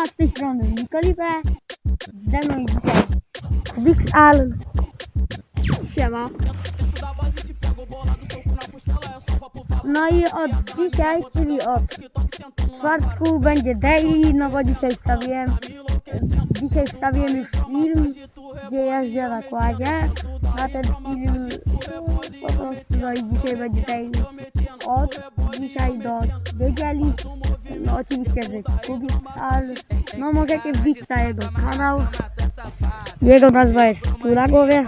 Siema, z tej strony Nikolipe. Ze mną dzisiaj Kubik Al. Siema. No i od dzisiaj, czyli od czwartku będzie daily, no bo dzisiaj wstawiłem, dzisiaj wstawiłem już film, gdzie jeżdżę na kładzie. Na ten film no i dzisiaj będzie daily od dzisiaj do niedzieli. No oczywiście, że Kubik Al, no możecie wbić na jego kanał. Jego nazwa jest tu na głowie.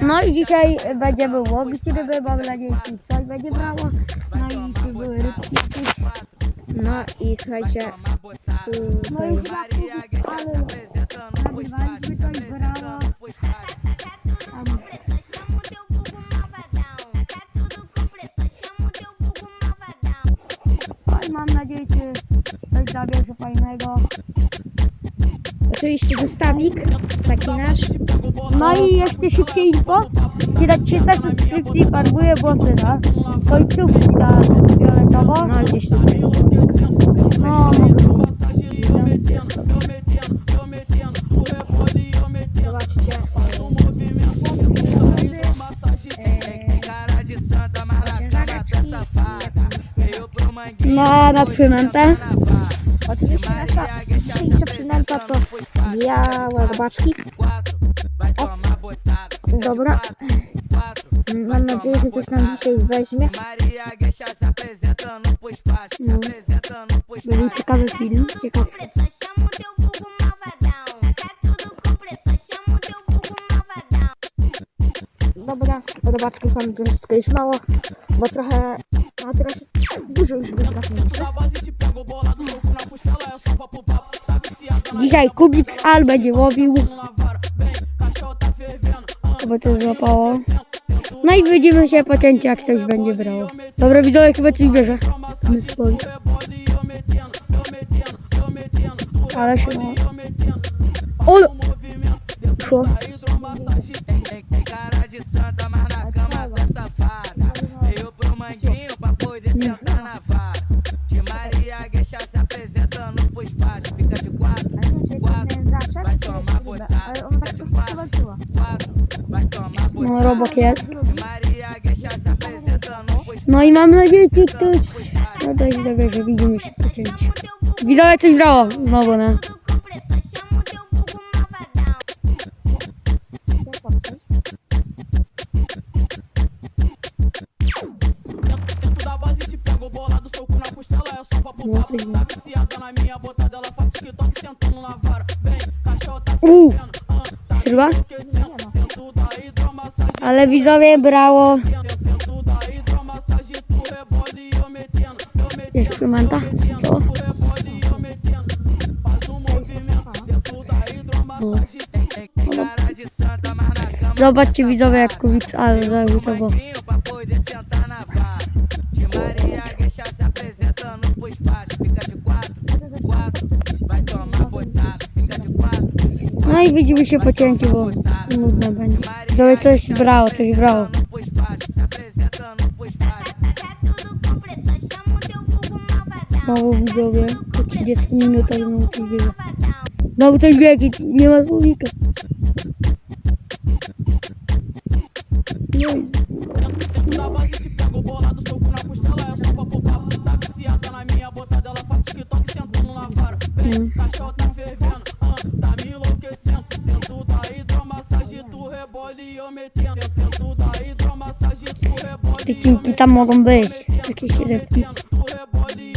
No i dzisiaj będziemy łowić ryby, mam nadzieję, że coś będzie brało. No i tu były rybki. No i słuchajcie, No i chyba Kubik Al nagrywaliśmy to i brało. No mam nadzieję, że coś zabierze fajnego. oczywiście zestawik, taki nasz. No i jeszcze szybkie info. Kiedy się tak subskrypcji farbuje włosy, no. Końcówki na fioletowo. No gdzieś tutaj. No, Zobaczcie. No na przynętę. Oczywiście nasza dzisiejsza przynęta to białe robaczki. botada. Dobra, mam nadzieję, że coś nam dzisiaj weźmie. Pros Będzie ciekawy film. Ciekawy. Dobra, robaczków mam troszeczkę już mało, bo trochę, a teraz dużo już wytrafiliśmy. Dzisiaj Kubik Al będzie łowił. Bo to złapało. No i widzimy się po cięciu, jak ktoś będzie brało. Dobra, widzowie, chyba coś bierze. Ale się ma. Olo! Szło. De santa, mas na cama tá safada. Veio pro manguinho pra poder sentar na vara. De Maria Gueixa se apresentando pros fachos. Fica de quatro, quatro. Vai tomar botada. Fica de quatro, quatro. Vai tomar botada. jest. De Maria Gueixa se apresentando pros No i mam nadzieję, że ktoś... No to widzimy się coś brało. Znowu, no. Da hidromassagem. Cara de santa, mas na cama Zobaczcie widzowie, jak Kubik Al zrobił to, bo... No i widzimy się po cięciu, bo nudno będzie. Widzowie, coś brało, coś brało. pros fachos. Se apresentando pros fachos. Tá tudo com pressão, chama o teu vulgo malvadão. Znowu widzowie, po 30 minutach znowu coś bierze. Malvadão. Znowu coś biegnie, nie ma słowika. No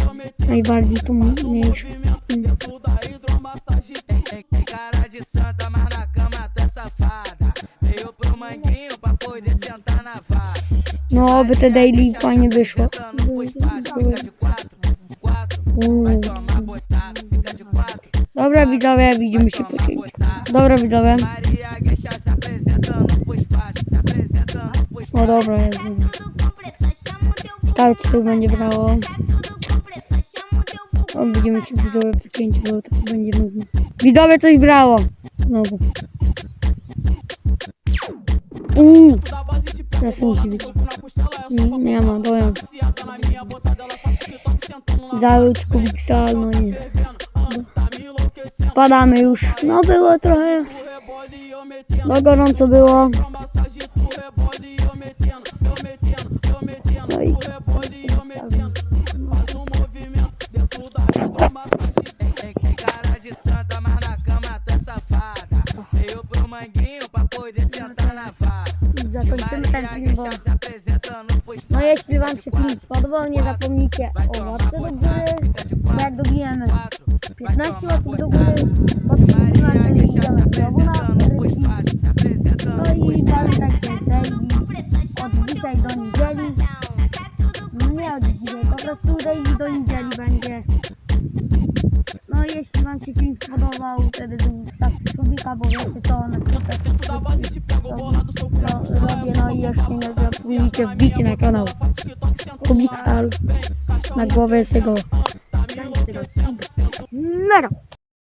eu metendo. Najbardziej tu mniejsze. Movimento dentro da hidromassagem. Tem, tem cara de santa, mas na cama tu é safada. Veio pro manguinho pra poder sentar na vara. No, by te daily fajnie wyszło. Sentando pros fachos. Fica de quatro, quatro. Vai tomar botada. Fica de quatro. Dobra widzowie, widzimy się po cięciu. Dobra widzowie. Maria Gueixa se apresentando Tak, coś będzie brało. O widzimy się widzowie cięciu, bo to będzie nudno. Widzowie, coś brało. Znowu. Uuu, Da base te pego, Ja tu musi być. Nie, nie ma, dobra. Zawód kubicza, no nie. Spadamy już. No było trochę. No gorąco było. No i santa, mas na cama tu é safada. Veio pro manguinho pra poder sentar na vara. zakończymy ten film, bo... No jeśli wam się film spodobał, nie zapomnijcie o łapce do góry. Bo jak dobijemy 15 łapek do góry, podpisujemy Maria i idziemy znowu na No i pais. pamiętajcie, daily od dzisiaj do niedzieli. No nie od dzisiaj, po prostu do niedzieli będzie. No jeśli wam się film spodobał, wtedy zostawcie subika, bo wiecie co, na przykład to robię, no i jeszcze nie zapomnijcie wbicie na kanał Kubikal. Na głowę jego Mega!